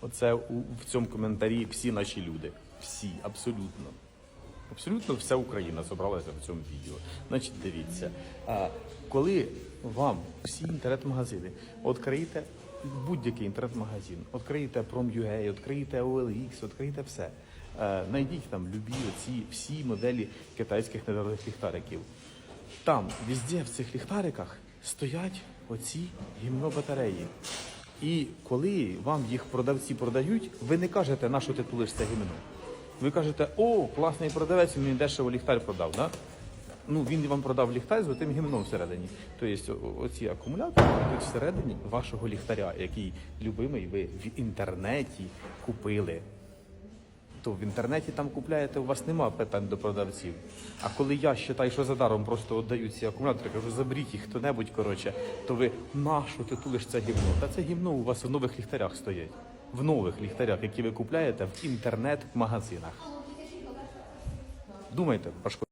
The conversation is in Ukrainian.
Оце у, в цьому коментарі всі наші люди. Всі, абсолютно. Абсолютно вся Україна зібралася в цьому відео. Значить, дивіться, коли вам всі інтернет-магазини відкриєте будь-який інтернет-магазин, відкриєте Prom.ua, відкриєте OLX, відкриєте все. Е, Найдіть там любі оці всі моделі китайських недорогих ліхтариків. Там, везде в цих ліхтариках стоять оці гімно батареї. І коли вам їх продавці продають, ви не кажете, на що ти тулиш це гімно. Ви кажете, о, класний продавець, він мені дешево ліхтар продав. Да? Ну, він вам продав ліхтар з отим гімном всередині. Тобто оці акумулятори будуть всередині вашого ліхтаря, який любимий ви в інтернеті купили. То в інтернеті там купляєте, у вас нема питань до продавців. А коли я вважаю, що за даром просто віддаю ці акумулятори, кажу, заберіть їх хто-небудь, коротше, то ви нащо ти тулиш це гімно? Та це гімно у вас в нових ліхтарях стоять. В нових ліхтарях, які ви купляєте в інтернет-магазинах. Думайте, Пашко.